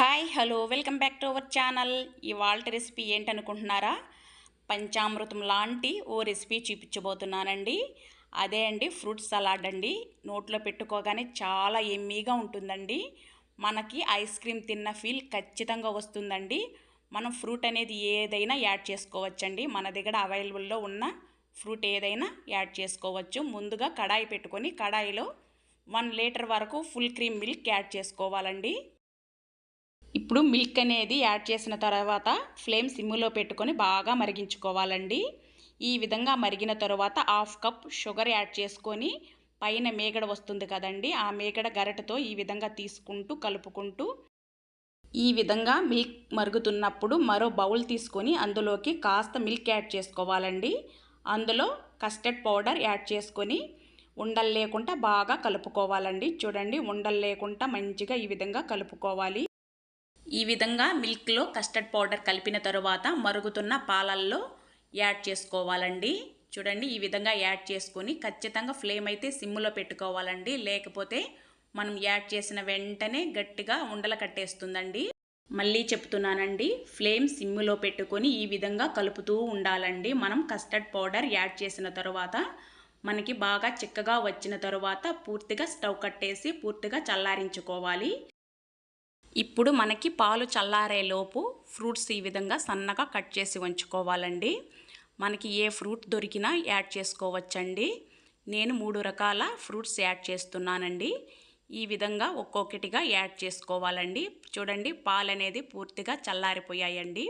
Hi hello welcome back to our channel. ఇవాళ recipe ఏంటనుకుంటున్నారా? పంచామృతం లాంటి ఓ రెసిపీ చూపించబోతున్నానండి. అదే అండి ఫ్రూట్ సలాడ్ అండి. నోట్లో పెట్టుకోగానే చాలా ఎమ్మీగా ఉంటుందండి. మనకి ఐస్ క్రీమ్ తిన్న ఫీల్ ఖచ్చితంగా వస్తుందండి. మనం ఫ్రూట్ అనేది ఏదైనా యాడ్ చేసుకోవచ్చండి. మన దగ్గర అవైలబుల్లో ఉన్న ఫ్రూట్ ఏదైనా యాడ్ చేసుకోవచ్చు. ముందుగా కడాయి పెట్టుకొని కడాయిలో వన్ లీటర్ వరకు ఫుల్ క్రీమ్ మిల్క్ యాడ్ చేసుకోవాలండి. ఇప్పుడు మిల్క్ అనేది యాడ్ చేసిన తర్వాత ఫ్లేమ్ సిమ్లో పెట్టుకొని బాగా మరిగించుకోవాలండి. ఈ విధంగా మరిగిన తర్వాత హాఫ్ కప్ షుగర్ యాడ్ చేసుకొని పైన మేగడ వస్తుంది కదండి ఆ మేగడ గరటతో ఈ విధంగా తీసుకుంటూ కలుపుకుంటూ ఈ విధంగా మిల్క్ మరుగుతున్నప్పుడు మరో బౌల్ తీసుకొని అందులోకి కాస్త మిల్క్ యాడ్ చేసుకోవాలండి. అందులో కస్టర్డ్ పౌడర్ యాడ్ చేసుకొని ఉండలు లేకుండా బాగా కలుపుకోవాలండి. చూడండి ఉండలు లేకుండా మంచిగా ఈ విధంగా కలుపుకోవాలి. ఈ విధంగా మిల్క్లో కస్టర్డ్ పౌడర్ కలిపిన తరువాత మరుగుతున్న పాలల్లో యాడ్ చేసుకోవాలండి. చూడండి ఈ విధంగా యాడ్ చేసుకొని ఖచ్చితంగా ఫ్లేమ్ అయితే సిమ్లో పెట్టుకోవాలండి. లేకపోతే మనం యాడ్ చేసిన వెంటనే గట్టిగా ఉండల కట్టేస్తుందండి. మళ్ళీ చెప్తున్నానండి ఫ్లేమ్ సిమ్లో పెట్టుకొని ఈ విధంగా కలుపుతూ ఉండాలండి. మనం కస్టర్డ్ పౌడర్ యాడ్ చేసిన తర్వాత మనకి బాగా చిక్కగా వచ్చిన తరువాత పూర్తిగా స్టవ్ కట్టేసి పూర్తిగా చల్లారించుకోవాలి. ఇప్పుడు మనకి పాలు చల్లారేలోపు ఫ్రూట్స్ ఈ విధంగా సన్నగా కట్ చేసి ఉంచుకోవాలండి మనకి ఏ ఫ్రూట్ దొరికినా యాడ్ చేసుకోవచ్చండి. నేను మూడు రకాల ఫ్రూట్స్ యాడ్ చేస్తున్నానండి. ఈ విధంగా ఒక్కొక్కటిగా యాడ్ చేసుకోవాలండి. చూడండి పాలు అనేది పూర్తిగా చల్లారిపోయాయండి.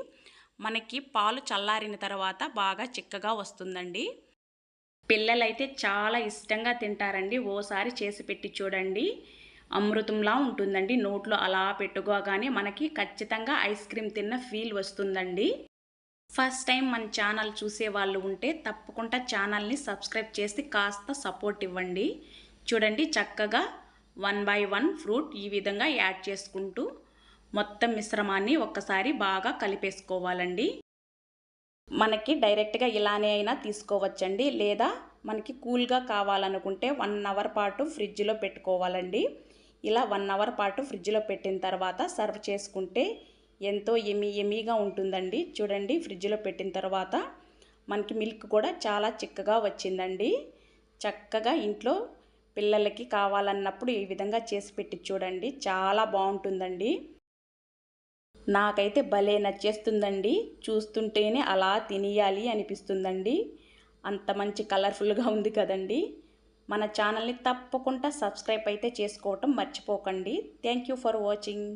మనకి పాలు చల్లారిన తర్వాత బాగా చిక్కగా వస్తుందండి. పిల్లలైతే చాలా ఇష్టంగా తింటారండి. ఓసారి చేసి పెట్టి చూడండి. అమృతంలా ఉంటుందండి. నోట్లో అలా పెట్టుకోగానే మనకి ఖచ్చితంగా ఐస్ క్రీమ్ తిన్న ఫీల్ వస్తుందండి. ఫస్ట్ టైం మన ఛానల్ చూసే వాళ్ళు ఉంటే తప్పకుండా ఛానల్ని సబ్స్క్రైబ్ చేసి కాస్త సపోర్ట్ ఇవ్వండి. చూడండి చక్కగా వన్ బై వన్ ఫ్రూట్ ఈ విధంగా యాడ్ చేసుకుంటూ మొత్తం మిశ్రమాన్ని ఒక్కసారి బాగా కలిపేసుకోవాలండి. మనకి డైరెక్ట్గా ఇలానే అయినా తీసుకోవచ్చండి. లేదా మనకి కూల్గా కావాలనుకుంటే వన్ అవర్ పాటు ఫ్రిడ్జ్లో పెట్టుకోవాలండి. ఇలా వన్ అవర్ పాటు ఫ్రిడ్జ్లో పెట్టిన తర్వాత సర్వ్ చేసుకుంటే ఎంతో ఎమి ఎమీగా ఉంటుందండి. చూడండి ఫ్రిడ్జ్లో పెట్టిన తర్వాత మనకి మిల్క్ కూడా చాలా చిక్కగా వచ్చిందండి. చక్కగా ఇంట్లో పిల్లలకి కావాలన్నప్పుడు ఈ విధంగా చేసి పెట్టి చూడండి చాలా బాగుంటుందండి. నాకైతే భలే నచ్చేస్తుందండి. చూస్తుంటేనే అలా తినేయాలి అనిపిస్తుందండి. అంత మంచి కలర్ఫుల్గా ఉంది కదండి. మన ఛానల్ని తప్పకుండా సబ్స్క్రైబ్ అయితే చేసుకోవటం మర్చిపోకండి. Thank you for watching